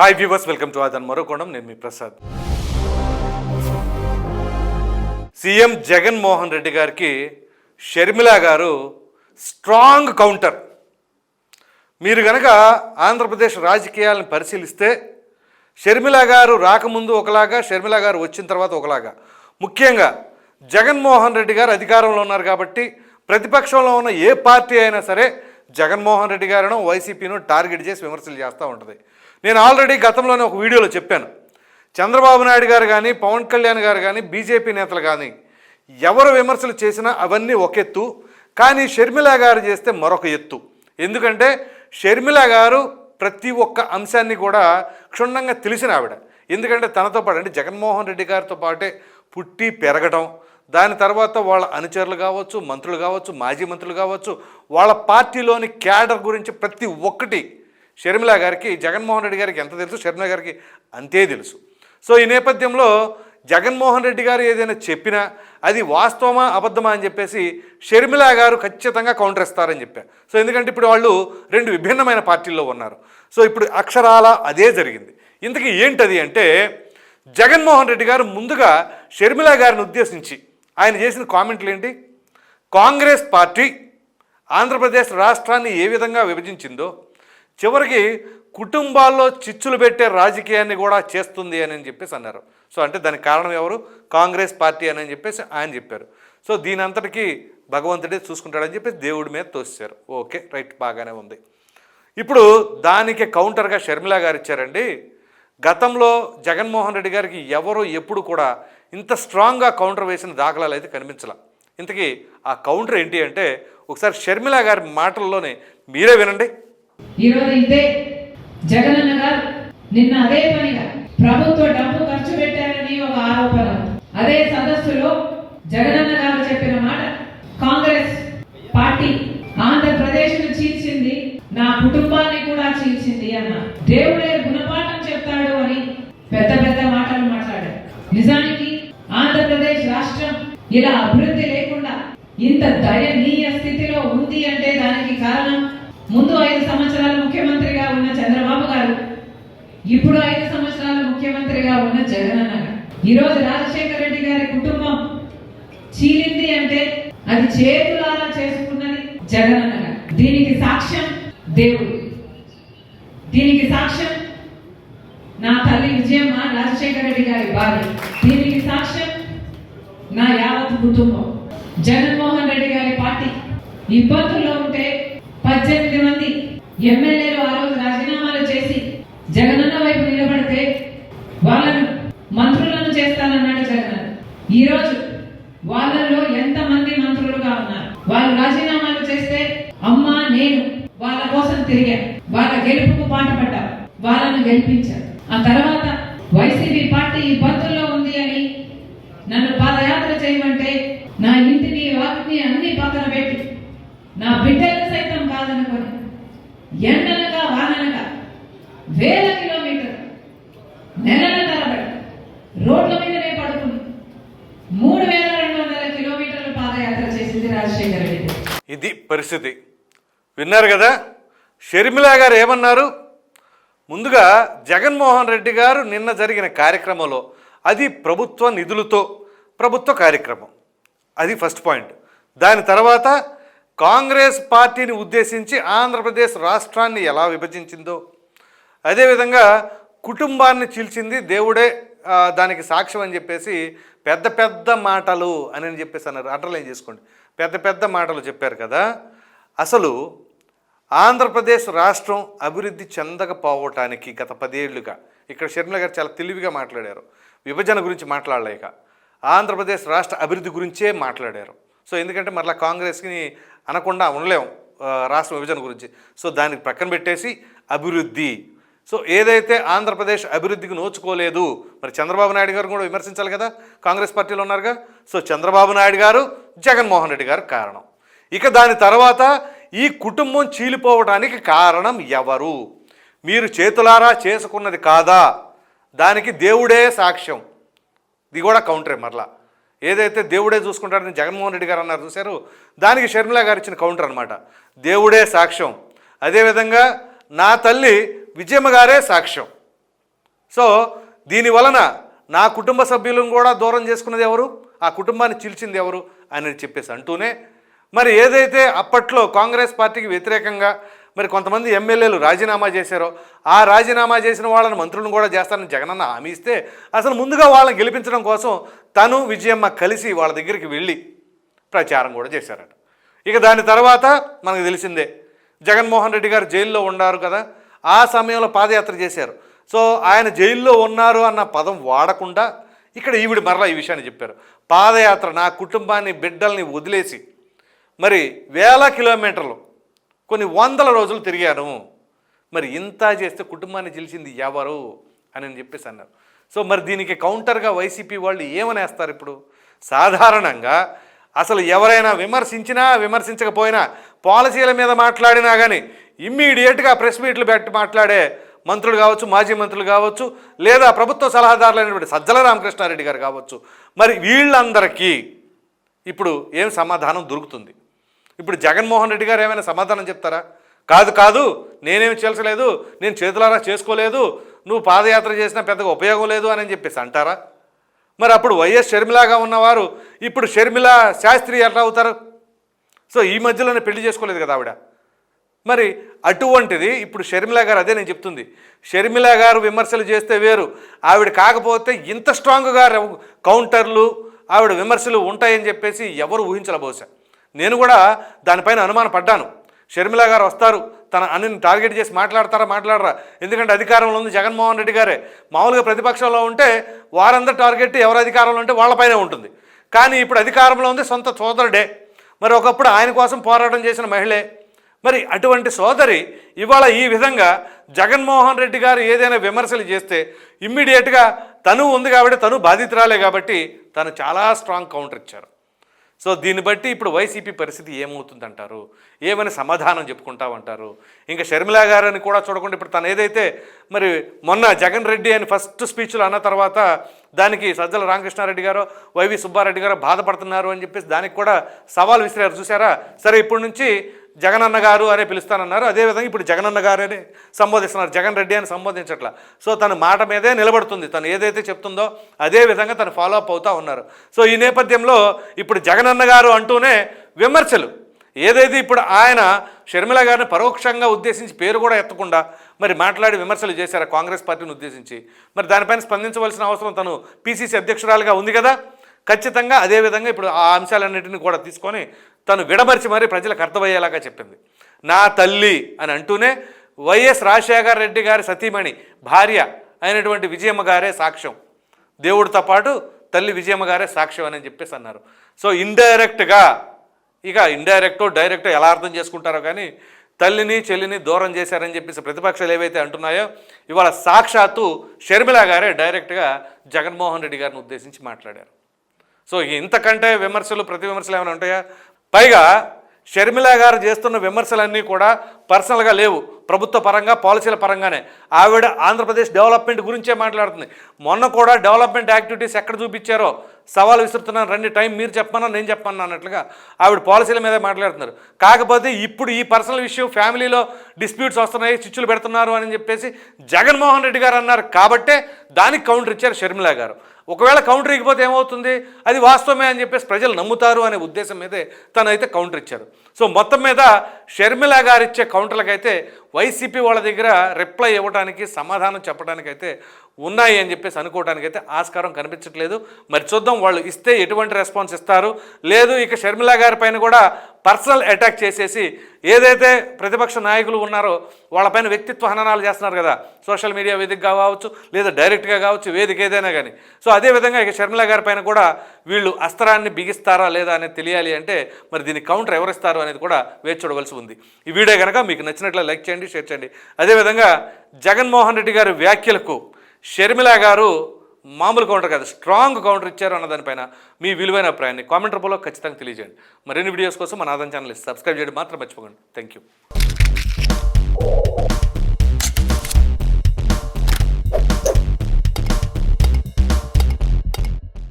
Hi viewers welcome to Aadhan మరోకోణం నేను మీ Prasad CM Jaganmohan Reddy గారికి షర్మిల గారు స్ట్రాంగ్ కౌంటర్ మీరు గనక ఆంధ్రప్రదేశ్ రాజకీయాలను పరిశీలిస్తే షర్మిల గారు రాకముందు ఒకలాగా షర్మిల గారు వచ్చిన తర్వాత ఒకలాగా ముఖ్యంగా జగన్మోహన్ రెడ్డి గారు అధికారంలో ఉన్నారు కాబట్టి ప్రతిపక్షంలో ఉన్న ఏ పార్టీ అయినా సరే జగన్మోహన్ రెడ్డి గారిను వైసీపీను టార్గెట్ చేసి విమర్శలు చేస్తూ ఉంటుంది. నేను ఆల్రెడీ గతంలోనే ఒక వీడియోలో చెప్పాను. చంద్రబాబు నాయుడు గారు కానీ పవన్ కళ్యాణ్ గారు కానీ బీజేపీ నేతలు కానీ ఎవరు విమర్శలు చేసినా అవన్నీ ఒక ఎత్తు. కానీ షర్మిల గారు చేస్తే మరొక ఎత్తు. ఎందుకంటే షర్మిల గారు ప్రతి ఒక్క అంశాన్ని కూడా క్షుణ్ణంగా తెలిసిన ఆవిడ. ఎందుకంటే తనతో పాటు అంటే జగన్మోహన్ రెడ్డి గారితో పాటే పుట్టి పెరగడం దాని తర్వాత వాళ్ళ అనుచరులు కావచ్చు మంత్రులు కావచ్చు మాజీ మంత్రులు కావచ్చు వాళ్ళ పార్టీలోని క్యాడర్ గురించి ప్రతి ఒక్కటి షర్మిల గారికి జగన్మోహన్ రెడ్డి గారికి ఎంత తెలుసు? షర్మిల గారికి అంతే తెలుసు. సో ఈ నేపథ్యంలో జగన్మోహన్ రెడ్డి గారు ఏదైనా చెప్పినా అది వాస్తవమా అబద్ధమా అని చెప్పేసి షర్మిల గారు ఖచ్చితంగా కౌంటర్ ఇస్తారని చెప్పారు సో ఎందుకంటే ఇప్పుడు వాళ్ళు రెండు విభిన్నమైన పార్టీల్లో ఉన్నారు. సో ఇప్పుడు అక్షరాల అదే జరిగింది. ఇంతకీ ఏంటది అంటే జగన్మోహన్ రెడ్డి గారు ముందుగా షర్మిల గారిని ఉద్దేశించి ఆయన చేసిన కామెంట్లు ఏంటి? కాంగ్రెస్ పార్టీ ఆంధ్రప్రదేశ్ రాష్ట్రాన్ని ఏ విధంగా విభజించిందో చివరికి కుటుంబాల్లో చిచ్చులు పెట్టే రాజకీయాన్ని కూడా చేస్తుంది అని చెప్పేసి అన్నారు. సో అంటే దానికి కారణం ఎవరు? కాంగ్రెస్ పార్టీ అని చెప్పేసి ఆయన చెప్పారు. సో దీని అంతటికీ భగవంతుడే చూసుకుంటాడని చెప్పేసి దేవుడి మీద తోసారు ఓకే రైట్ బాగానే ఉంది. ఇప్పుడు దానికి కౌంటర్గా షర్మిల గారు ఇచ్చారండి. గతంలో జగన్మోహన్ రెడ్డి గారికి ఎవరు ఎప్పుడు కూడా ఇంత స్ట్రాంగ్గా కౌంటర్ వేసిన దాఖలాలు అయితే కనిపించాల. ఇంతకీ ఆ కౌంటర్ ఏంటి అంటే ఒకసారి షర్మిల గారి మాటల్లోనే మీరే వినండి. ఈరోజు ఇదే జగనన్న గారు నిన్న అదే పనిగా ప్రభుత్వ డబ్బు ఖర్చు పెట్టారని ఒక ఆరోపణ. అదే సదస్సులో జగనన్న గారు చెప్పిన మాట కాంగ్రెస్ పార్టీ ఆంధ్రప్రదేశ్ను చీల్చింది నా కుటుంబాన్ని కూడా చీల్చింది అన్న. దేవుడే గుణపాఠం చెప్తాడు అని పెద్ద పెద్ద మాటలు మాట్లాడారు. నిజానికి ఆంధ్రప్రదేశ్ రాష్ట్రం ఇలా అభివృద్ధి లేకుండా ఇంత దయనీయ స్థితిలో ఉంది అంటే దానికి కారణం ముందు ఐదు సంవత్సరాలు ముఖ్యమంత్రిగా ఉన్న చంద్రబాబు గారు ఇప్పుడు ఐదు సంవత్సరాలు ముఖ్యమంత్రిగా ఉన్న జగనన్న గారు. ఈరోజు రాజశేఖర రెడ్డి గారి కుటుంబం చీలింది అంటే అది చేతులారా చేసుకున్నది జగనన్న గారు. దీనికి సాక్ష్యం దేవుడు. దీనికి సాక్ష్యం నా తల్లి విజయమ్మ రాజశేఖర రెడ్డి గారి భార్య. దీనికి సాక్ష్యం నా యావత్ కుటుంబం. జగన్మోహన్ రెడ్డి గారి పార్టీ. ఇబ్బందుల్లో పద్దెనిమిది మంది ఎమ్మెల్యేలు ఆ రోజు రాజీనామాలు చేసి జగనన్న వైపు నిలబడితే వాళ్ళను మంత్రులను చేస్తానన్నాడు జగనన్న. ఈ రోజు వాళ్ళలో ఎంత మంది మంత్రులుగా ఉన్నారు? వాళ్ళు రాజీనామాలు చేస్తే అమ్మా నేను వాళ్ళ కోసం తిరిగాను. వాళ్ళ గెలుపుకు పాటుపడ్డాను వాళ్ళను గెలిపించారు ఆ తర్వాత వైసీపీ పార్టీ ఇబ్బందుల్లో ఉంది అని నన్ను పాదయాత్ర చేయమంటే నా ఇంటిని వాటిని అన్ని పక్కన పెట్టి నా బిడ్డలు సైతం కాదనుకొని ఎండనగా వాననగా వేల కిలోమీటర్ నెలల తరబడి రోడ్ల మీదనే పడుకుని మూడు వేల రెండు వందల కిలోమీటర్లు పాదయాత్ర చేసింది రాజశేఖర రెడ్డి. ఇది పరిస్థితి. విన్నారు కదా? షర్మిలా గారు ఏమన్నారు? ముందుగా జగన్మోహన్ రెడ్డి గారు నిన్న జరిగిన కార్యక్రమంలో అది ప్రభుత్వ నిధులతో ప్రభుత్వ కార్యక్రమం. అది ఫస్ట్ పాయింట్ దాని తర్వాత కాంగ్రెస్ పార్టీని ఉద్దేశించి ఆంధ్రప్రదేశ్ రాష్ట్రాన్ని ఎలా విభజించిందో అదేవిధంగా కుటుంబాన్ని చీల్చింది దేవుడే దానికి సాక్ష్యం అని చెప్పేసి పెద్ద పెద్ద మాటలు అని అని చెప్పేసి అన్నారు. అండర్లైన్ చేసుకోండి. పెద్ద పెద్ద మాటలు చెప్పారు కదా. అసలు ఆంధ్రప్రదేశ్ రాష్ట్రం అభివృద్ధి చెందకపోవటానికి గత పదేళ్ళుగా ఇక్కడ షర్మిల గారు చాలా తెలివిగా మాట్లాడారు. విభజన గురించి మాట్లాడలేక ఆంధ్రప్రదేశ్ రాష్ట్ర అభివృద్ధి గురించే మాట్లాడారు. సో ఎందుకంటే మరలా కాంగ్రెస్కి అనకుండా ఉండలేం రాష్ట్ర విభజన గురించి. సో దానికి పక్కన పెట్టేసి అభివృద్ధి. సో ఏదైతే ఆంధ్రప్రదేశ్ అభివృద్ధికి నోచుకోలేదు మరి చంద్రబాబు నాయుడు గారు కూడా విమర్శించాలి కదా? కాంగ్రెస్ పార్టీలో ఉన్నారుగా? సో చంద్రబాబు నాయుడు గారు జగన్మోహన్ రెడ్డి గారు కారణం. ఇక దాని తర్వాత ఈ కుటుంబం చీలిపోవడానికి కారణం ఎవరు? మీరు చేతులారా చేసుకున్నది కాదా? దానికి దేవుడే సాక్ష్యం. ఇది కూడా కౌంటరే మరలా. ఏదైతే దేవుడే చూసుకుంటాడని జగన్మోహన్ రెడ్డి గారు అన్నారు చూశారు దానికి షర్మిల గారు ఇచ్చిన కౌంటర్ అనమాట దేవుడే సాక్ష్యం. అదేవిధంగా నా తల్లి విజయమ్మ గారే సాక్ష్యం. సో దీని వలన నా కుటుంబ సభ్యులను కూడా దూరం చేసుకున్నది ఎవరు? ఆ కుటుంబాన్ని చిలిచింది ఎవరు? అని చెప్పేసి అంటూనే మరి ఏదైతే అప్పట్లో కాంగ్రెస్ పార్టీకి వ్యతిరేకంగా మరి కొంతమంది ఎమ్మెల్యేలు రాజీనామా చేశారో ఆ రాజీనామా చేసిన వాళ్ళని మంత్రులను కూడా చేస్తారని జగనన్న హామీ ఇస్తే అసలు ముందుగా వాళ్ళని గెలిపించడం కోసం తను విజయమ్మ కలిసి వాళ్ళ దగ్గరికి వెళ్ళి ప్రచారం కూడా చేశారట. ఇక దాని తర్వాత మనకు తెలిసిందే జగన్మోహన్ రెడ్డి గారు జైల్లో ఉన్నారు కదా ఆ సమయంలో పాదయాత్ర చేశారు. సో ఆయన జైల్లో ఉన్నారు అన్న పదం వాడకుండా ఇక్కడ ఈవిడ మరలా ఈ విషయాన్ని చెప్పారు. పాదయాత్ర నా కుటుంబాన్ని బిడ్డల్ని వదిలేసి మరి వేల కిలోమీటర్లు కొన్ని వందల రోజులు తిరిగాను. మరి ఇంత చేస్తే కుటుంబాన్ని గెలిచింది ఎవరు? అని అని చెప్పేసి అన్నారు. సో మరి దీనికి కౌంటర్గా వైసీపీ వాళ్ళు ఏమనేస్తారు ఇప్పుడు? సాధారణంగా అసలు ఎవరైనా విమర్శించినా విమర్శించకపోయినా పాలసీల మీద మాట్లాడినా కానీ ఇమ్మీడియట్గా ప్రెస్ మీట్లు పెట్టి మాట్లాడే మంత్రులు కావచ్చు మాజీ మంత్రులు కావచ్చు లేదా ప్రభుత్వ సలహాదారులైనటువంటి సజ్జల రామకృష్ణారెడ్డి గారు కావచ్చు మరి వీళ్ళందరికీ ఇప్పుడు ఏం సమాధానం దొరుకుతుంది? ఇప్పుడు జగన్మోహన్ రెడ్డి గారు ఏమైనా సమాధానం చెప్తారా? కాదు కాదు నేనేమి చేల్చలేదు నేను చేతులారా చేసుకోలేదు నువ్వు పాదయాత్ర చేసినా పెద్దగా ఉపయోగం లేదు అని చెప్పేసి అంటారా? మరి అప్పుడు వైఎస్ షర్మిలాగా ఉన్నవారు ఇప్పుడు షర్మిల శాస్త్రి ఎట్లా అవుతారు? సో ఈ మధ్యలోనే పెళ్ళి చేసుకోలేదు కదా ఆవిడ. మరి అటువంటిది ఇప్పుడు షర్మిల గారు అదే నేను చెప్తుంది. షర్మిల గారు విమర్శలు చేస్తే వేరు. ఆవిడ కాకపోతే ఇంత స్ట్రాంగ్గా కౌంటర్లు ఆవిడ విమర్శలు ఉంటాయని చెప్పేసి ఎవరు ఊహించలే బహుశా. నేను కూడా దానిపైన అనుమానం పడ్డాను. షర్మిల గారు వస్తారు. తన అన్ని టార్గెట్ చేసి మాట్లాడతారా మాట్లాడరా? ఎందుకంటే అధికారంలో ఉంది జగన్మోహన్ రెడ్డి గారే. మామూలుగా ప్రతిపక్షంలో ఉంటే వారందరూ టార్గెట్ ఎవరు అధికారంలో ఉంటే వాళ్ళపైనే ఉంటుంది. కానీ ఇప్పుడు అధికారంలో ఉంది సొంత సోదరుడే. మరి ఒకప్పుడు ఆయన కోసం పోరాటం చేసిన మహిళే. మరి అటువంటి సోదరి ఇవాళ ఈ విధంగా జగన్మోహన్ రెడ్డి గారు ఏదైనా విమర్శలు చేస్తే ఇమ్మీడియట్గా తను ఉంది కాబట్టి తను బాధితురాలే కాబట్టి తను చాలా స్ట్రాంగ్ కౌంటర్ ఇచ్చారు. సో దీన్ని బట్టి ఇప్పుడు వైసీపీ పరిస్థితి ఏమవుతుందంటారు? ఏమని సమాధానం చెప్పుకుంటామంటారు? ఇంకా షర్మిలా గారని కూడా చూడకుండా ఇప్పుడు తను ఏదైతే మరి మొన్న జగన్ రెడ్డి అని ఫస్ట్ స్పీచ్లో అన్న తర్వాత దానికి సజ్జల రామకృష్ణారెడ్డి గారు వైవి సుబ్బారెడ్డి గారు బాధపడుతున్నారు అని చెప్పేసి దానికి కూడా సవాల్ విసిరారు. చూసారా సరే ఇప్పటి నుంచి జగనన్న గారు అనే పిలుస్తానన్నారు. అదేవిధంగా ఇప్పుడు జగనన్న గారు అని సంబోధిస్తున్నారు. జగన్ రెడ్డి అని సంబోధించట్లా. సో తన మాట మీదే నిలబడుతుంది. తను ఏదైతే చెప్తుందో అదే విధంగా తను ఫాలో అప్ అవుతూ ఉన్నారు. సో ఈ నేపథ్యంలో ఇప్పుడు జగనన్న గారు అంటూనే విమర్శలు. ఏదైతే ఇప్పుడు ఆయన షర్మిల గారిని పరోక్షంగా ఉద్దేశించి పేరు కూడా ఎత్తకుండా మరి మాట్లాడి విమర్శలు చేశారు కాంగ్రెస్ పార్టీని ఉద్దేశించి? మరి దానిపైన స్పందించవలసిన అవసరం తను పీసీసీ అధ్యక్షురాలుగా ఉంది కదా. ఖచ్చితంగా అదేవిధంగా ఇప్పుడు ఆ అంశాలన్నింటినీ కూడా తీసుకొని తను విడమర్చి మరీ ప్రజలకు అర్థమయ్యేలాగా చెప్పింది. నా తల్లి అని అంటూనే వైఎస్ రాజశేఖర రెడ్డి గారి సతీమణి భార్య అయినటువంటి విజయమ్మ గారే సాక్ష్యం. దేవుడితో పాటు తల్లి విజయమ్మ గారే సాక్ష్యం అని చెప్పేసి అన్నారు. సో ఇండైరెక్ట్గా ఇక ఇండైరెక్టో డైరెక్టో ఎలా అర్థం చేసుకుంటారో కానీ తల్లిని చెల్లిని దూరం చేశారని చెప్పేసి ప్రతిపక్షాలు ఏవైతే అంటున్నాయో ఇవాళ సాక్షాత్తు షర్మిల గారే డైరెక్ట్గా జగన్మోహన్ రెడ్డి గారిని ఉద్దేశించి మాట్లాడారు. సో ఇంతకంటే విమర్శలు ప్రతి విమర్శలు ఏమైనా ఉంటాయా? పైగా షర్మిల గారు చేస్తున్న విమర్శలన్నీ కూడా పర్సనల్గా లేవు. ప్రభుత్వ పరంగా పాలసీల పరంగానే. ఆవిడ ఆంధ్రప్రదేశ్ డెవలప్మెంట్ గురించే మాట్లాడుతుంది. మొన్న కూడా డెవలప్మెంట్ యాక్టివిటీస్ ఎక్కడ చూపించారో? సవాల్ విసురుతున్నాను రండి టైం మీరు చెప్పమన్నా నేను చెప్పమన్నా అన్నట్లుగా ఆవిడ పాలసీల మీదే మాట్లాడుతున్నారు. కాకపోతే ఇప్పుడు ఈ పర్సనల్ విషయం ఫ్యామిలీలో డిస్ప్యూట్స్ వస్తున్నాయి చిచ్చులు పెడుతున్నారు అని చెప్పేసి జగన్మోహన్ రెడ్డి గారు అన్నారు. కాబట్టే దానికి కౌంటర్ ఇచ్చారు షర్మిల గారు. ఒకవేళ కౌంటర్ ఇకపోతే ఏమవుతుంది? అది వాస్తవమే అని చెప్పేసి ప్రజలు నమ్ముతారు అనే ఉద్దేశం మీదే తనైతే కౌంటర్ ఇచ్చారు. సో మొత్తం మీద షర్మిల గారు ఇచ్చే కౌంటర్లకైతే వైసీపీ వాళ్ళ దగ్గర రిప్లై ఇవ్వడానికి సమాధానం చెప్పడానికైతే ఉన్నాయి అని చెప్పేసి అనుకోవడానికైతే ఆస్కారం కనిపించట్లేదు. మరి చూద్దాం వాళ్ళు ఇస్తే ఎటువంటి రెస్పాన్స్ ఇస్తారు. లేదు ఇక షర్మిల గారి పైన కూడా పర్సనల్ అటాక్ చేసేసి ఏదైతే ప్రతిపక్ష నాయకులు ఉన్నారో వాళ్ళపైన వ్యక్తిత్వ హననాలు చేస్తున్నారు కదా సోషల్ మీడియా వేదికగా కావచ్చు లేదా డైరెక్ట్గా కావచ్చు వేదిక ఏదైనా కానీ. సో అదేవిధంగా ఇక షర్మిల గారి పైన కూడా వీళ్ళు అస్త్రాన్ని బిగిస్తారా లేదా అనేది తెలియాలి అంటే మరి దీని కౌంటర్ ఎవరిస్తారు అనేది కూడా వేచి చూడవలసి ఉంది. ఈ వీడియో కనుక మీకు నచ్చినట్లు లైక్ చేయండి షేర్ చేయండి. అదేవిధంగా జగన్మోహన్ రెడ్డి గారి వ్యాఖ్యలకు షర్మిల గారు మామూలు కౌంటర్ కాదు స్ట్రాంగ్ కౌంటర్ ఇచ్చారు అన్న దానిపైన మీ విలువైన అభిప్రాయాన్ని కామెంట్ రూపంలో ఖచ్చితంగా తెలియజేయండి. మరిన్ని వీడియోస్ కోసం మన ఆదాయం ఛానల్ సబ్స్క్రైబ్ చేయడం మాత్రం మర్చిపోకండి. Thank you